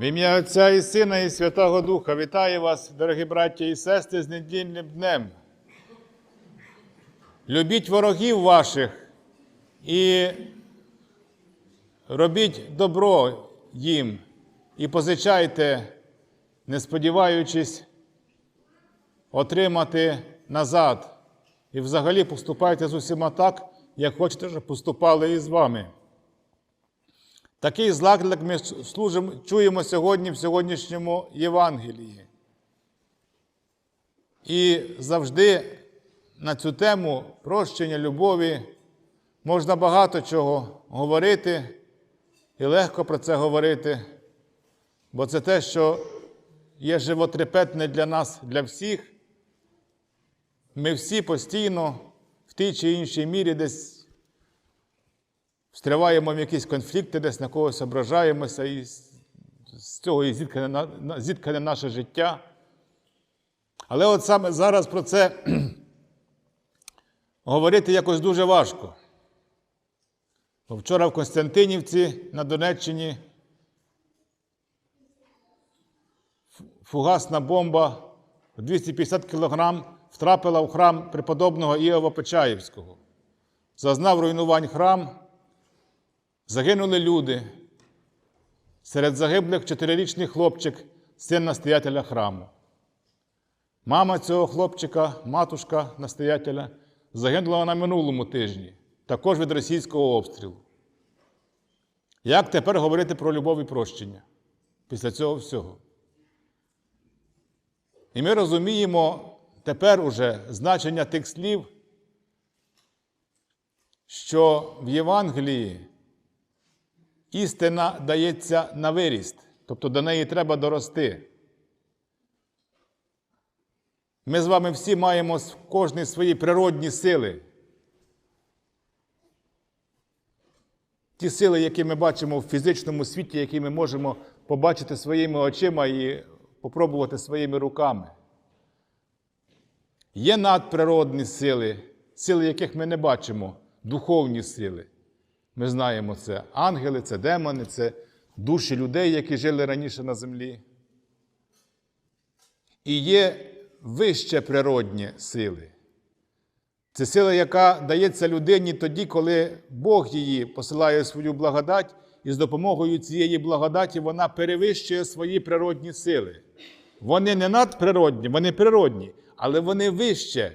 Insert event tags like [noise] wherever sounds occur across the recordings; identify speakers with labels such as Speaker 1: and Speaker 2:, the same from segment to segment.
Speaker 1: В ім'я Отця і Сина, і Святого Духа вітаю вас, дорогі браття і сестри, з недільним днем. Любіть ворогів ваших і робіть добро їм і позичайте, не сподіваючись отримати назад. І взагалі поступайте з усіма так, як хочете, щоб поступали і з вами. Такий заклик ми служимо, чуємо сьогодні в сьогоднішньому Євангелії. І завжди на цю тему прощення любові можна багато чого говорити, і легко про це говорити, бо це те, що є животрепетне для нас, для всіх. Ми всі постійно в тій чи іншій мірі десь встряваємо в якісь конфлікти, десь на когось ображаємося, і з цього і на- зіткане наше життя. Але от саме зараз про це [clears throat] говорити якось дуже важко. Бо Вчора в Константинівці на Донеччині фугасна бомба 250 кг втрапила в храм преподобного Іова Почаївського. Зазнав руйнувань храм, Загинули люди. Серед загиблих чотирирічний хлопчик, син настоятеля храму. Мама цього хлопчика, матушка настоятеля, загинула на минулому тижні, також від російського обстрілу. Як тепер говорити про любов і прощення після цього всього? І ми розуміємо тепер уже значення тих слів, що в Євангелії істина дається на виріст, тобто до неї треба дорости. Ми з вами всі маємо кожний свої природні сили. Ті сили, які ми бачимо в фізичному світі, які ми можемо побачити своїми очима і попробувати своїми руками. Є надприродні сили, сили, яких ми не бачимо, духовні сили. Ми знаємо це. Ангели, це демони, це душі людей, які жили раніше на землі. І є вище природні сили. Це сила, яка дається людині тоді, коли Бог її посилає свою благодать, і з допомогою цієї благодаті вона перевищує свої природні сили. Вони не надприродні, вони природні, але вони вище,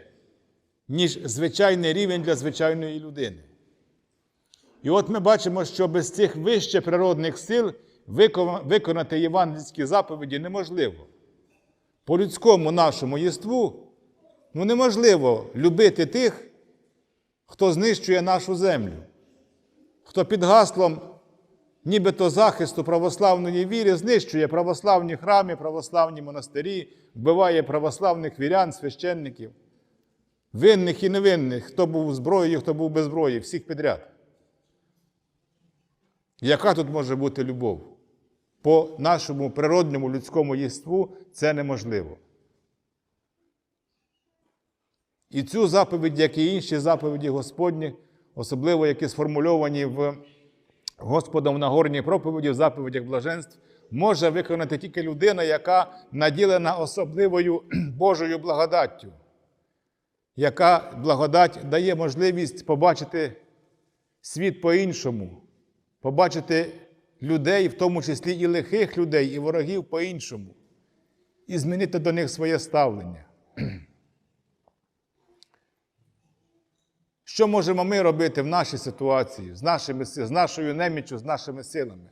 Speaker 1: ніж звичайний рівень для звичайної людини. І от ми бачимо, що без цих вище природних сил виконати євангельські заповіді неможливо. По людському нашому єству ну, неможливо любити тих, хто знищує нашу землю, хто під гаслом нібито захисту православної віри знищує православні храми, православні монастирі, вбиває православних вірян, священників, винних і невинних, хто був зброєю, хто був без зброї, всіх підряд. Яка тут може бути любов? По нашому природному людському єству це неможливо. І цю заповідь, як і інші заповіді Господні, особливо які сформульовані в Господом на горній проповіді, в заповідях блаженств, може виконати тільки людина, яка наділена особливою [clears throat] Божою благодаттю, яка благодать дає можливість побачити світ по-іншому, побачити людей, в тому числі і лихих людей, і ворогів по-іншому, і змінити до них своє ставлення. Що можемо ми робити в нашій ситуації, з, нашими, з нашою неміччю, з нашими силами?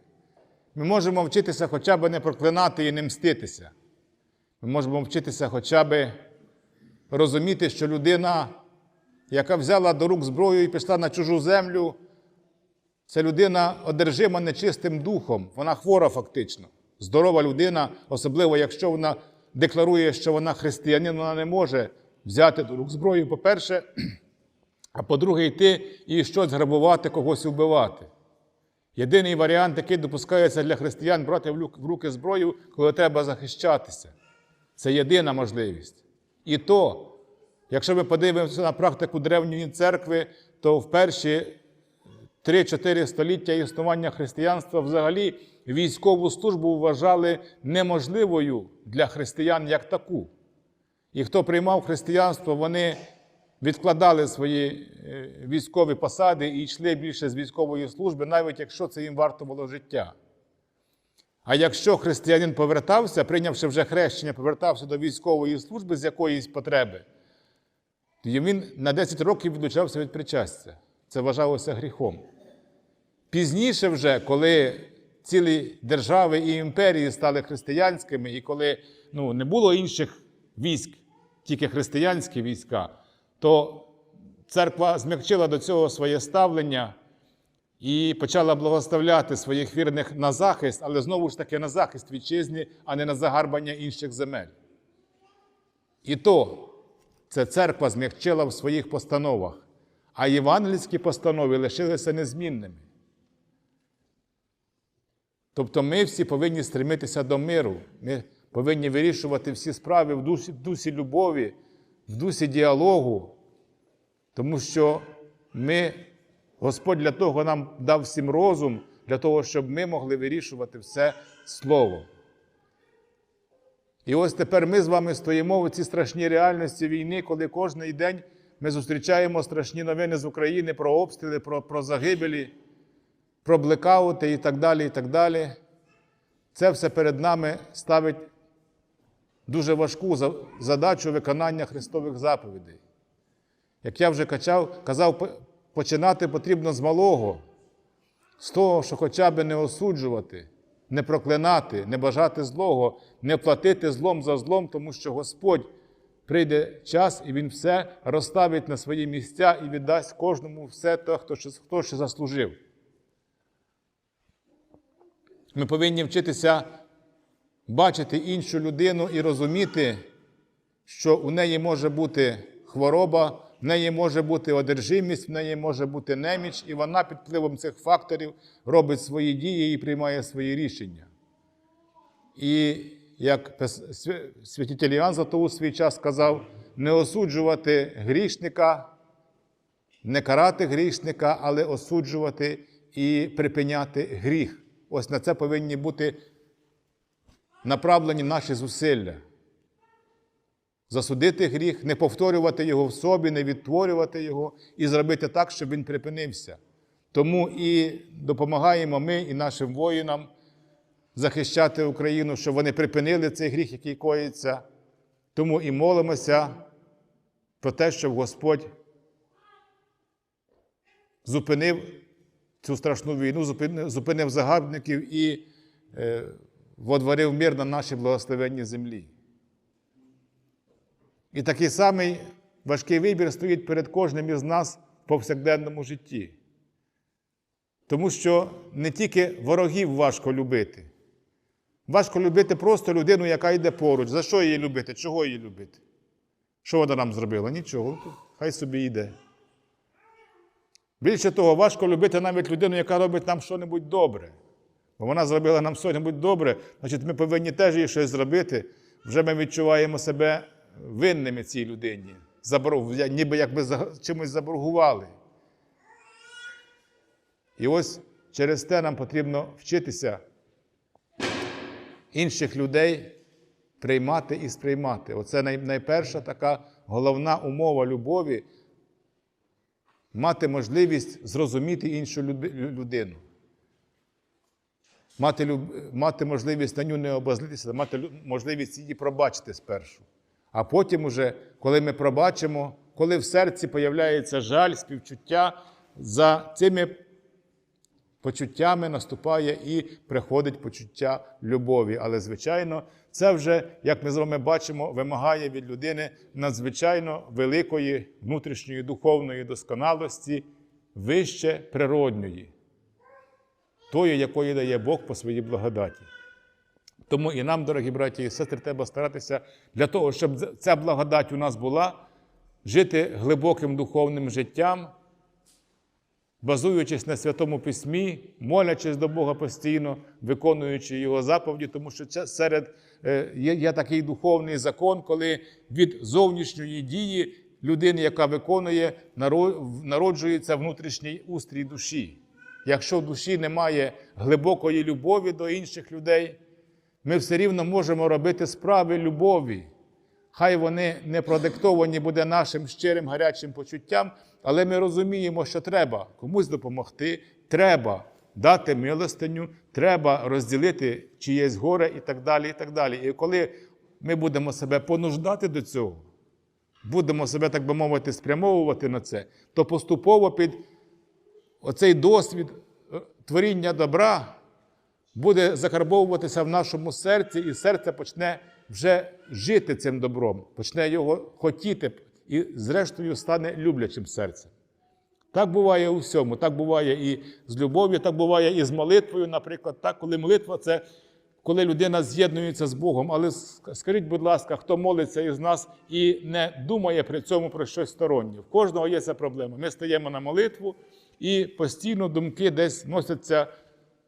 Speaker 1: Ми можемо вчитися хоча б не проклинати і не мститися. Ми можемо вчитися хоча б розуміти, що людина, яка взяла до рук зброю і пішла на чужу землю, це людина одержима нечистим духом, вона хвора фактично. Здорова людина, особливо якщо вона декларує, що вона християнин, вона не може взяти до рук зброю, по-перше, а по-друге, йти і щось грабувати, когось вбивати. Єдиний варіант, який допускається для християн брати в руки зброю, коли треба захищатися. Це єдина можливість. І то, якщо ми подивимося на практику древньої церкви, то в перші 3-4 століття існування християнства взагалі військову службу вважали неможливою для християн як таку. І хто приймав християнство, вони відкладали свої е, військові посади і йшли більше з військової служби, навіть якщо це їм варто було життя. А якщо християнин повертався, прийнявши вже хрещення, повертався до військової служби з якоїсь потреби, то він на 10 років відлучався від причастя. Це вважалося гріхом. Пізніше, вже, коли цілі держави і імперії стали християнськими, і коли ну, не було інших військ, тільки християнські війська, то церква змягчила до цього своє ставлення і почала благословляти своїх вірних на захист, але знову ж таки на захист вітчизни, а не на загарбання інших земель. І то це церква змягчила в своїх постановах, а євангельські постанови лишилися незмінними. Тобто ми всі повинні стремитися до миру, ми повинні вирішувати всі справи в дусі, в дусі любові, в дусі діалогу, тому що ми, Господь для того нам дав всім розум, для того, щоб ми могли вирішувати все слово. І ось тепер ми з вами стоїмо в цій страшній реальності війни, коли кожен день ми зустрічаємо страшні новини з України про обстріли, про, про загибелі, про блекаути і так далі. і так далі. Це все перед нами ставить дуже важку задачу виконання Христових заповідей. Як я вже качав, казав, починати потрібно з малого, з того, що хоча б не осуджувати, не проклинати, не бажати злого, не платити злом за злом, тому що Господь прийде час і Він все розставить на свої місця і віддасть кожному все те, хто ще, заслужив. Ми повинні вчитися бачити іншу людину і розуміти, що у неї може бути хвороба, в неї може бути одержимість, в неї може бути неміч, і вона під впливом цих факторів робить свої дії і приймає свої рішення. І як святитель Іоанн в свій час сказав, не осуджувати грішника, не карати грішника, але осуджувати і припиняти гріх. Ось на це повинні бути направлені наші зусилля. Засудити гріх, не повторювати його в собі, не відтворювати його і зробити так, щоб він припинився. Тому і допомагаємо ми і нашим воїнам захищати Україну, щоб вони припинили цей гріх, який коїться. Тому і молимося про те, щоб Господь зупинив цю страшну війну, зупинив, загарбників і е, водворив мир на нашій благословенній землі. І такий самий важкий вибір стоїть перед кожним із нас в повсякденному житті. Тому що не тільки ворогів важко любити. Важко любити просто людину, яка йде поруч. За що її любити? Чого її любити? Що вона нам зробила? Нічого, хай собі йде. Більше того, важко любити навіть людину, яка робить нам щось добре. Бо вона зробила нам щось добре, значить, ми повинні теж їй щось зробити. Вже ми відчуваємо себе винними цій людині, ніби якби за- чимось заборгували. І ось через те нам потрібно вчитися інших людей приймати і сприймати. Оце най- найперша така головна умова любові мати можливість зрозуміти іншу людину. Мати, мати можливість на ню не обозлитися, мати можливість її пробачити спершу. А потім, уже, коли ми пробачимо, коли в серці появляється жаль, співчуття, за цими почуттями наступає і приходить почуття любові. Але, звичайно, це вже, як ми з вами бачимо, вимагає від людини надзвичайно великої внутрішньої духовної досконалості, вище природньої, тої, якої дає Бог по своїй благодаті. Тому і нам, дорогі браті і сестри, треба старатися для того, щоб ця благодать у нас була, жити глибоким духовним життям, базуючись на Святому Письмі, молячись до Бога постійно, виконуючи Його заповіді, тому що це серед е, є, є такий духовний закон, коли від зовнішньої дії людини, яка виконує, народжується внутрішній устрій душі. якщо в душі немає глибокої любові до інших людей, ми все рівно можемо робити справи любові. Хай вони не продиктовані буде нашим щирим гарячим почуттям, але ми розуміємо, що треба комусь допомогти, треба дати милостиню, треба розділити чиєсь горе і так далі. І так далі. І коли ми будемо себе понуждати до цього, будемо себе, так би мовити, спрямовувати на це, то поступово під оцей досвід е, творіння добра буде закарбовуватися в нашому серці, і серце почне вже жити цим добром, почне його хотіти і, зрештою, стане люблячим серцем. Так буває у всьому. Так буває і з любов'ю, так буває і з молитвою, наприклад, так, коли молитва це коли людина з'єднується з Богом. Але скажіть, будь ласка, хто молиться із нас і не думає при цьому про щось стороннє? В кожного є ця проблема. Ми стаємо на молитву і постійно думки десь носяться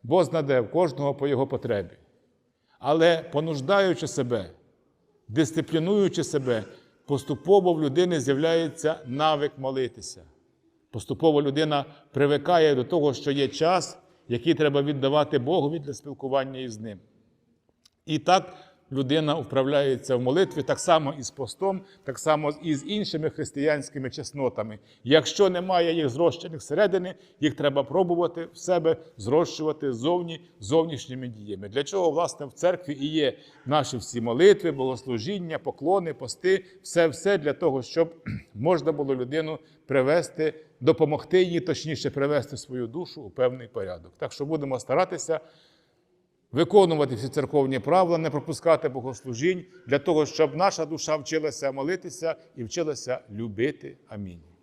Speaker 1: бозна де, в кожного по його потребі. Але понуждаючи себе, дисциплінуючи себе, поступово в людини з'являється навик молитися. Поступово людина привикає до того, що є час, який треба віддавати Богові для спілкування із ним. І так людина вправляється в молитві, так само і з постом, так само і з іншими християнськими чеснотами. Якщо немає їх зрощених всередини, їх треба пробувати в себе зрощувати зовні зовнішніми діями. Для чого, власне, в церкві і є наші всі молитви, богослужіння, поклони, пости, все все для того, щоб [clears throat] можна було людину привести, допомогти їй, точніше, привести свою душу у певний порядок. Так що будемо старатися виконувати всі церковні правила, не пропускати богослужінь для того, щоб наша душа вчилася молитися і вчилася любити. Амінь.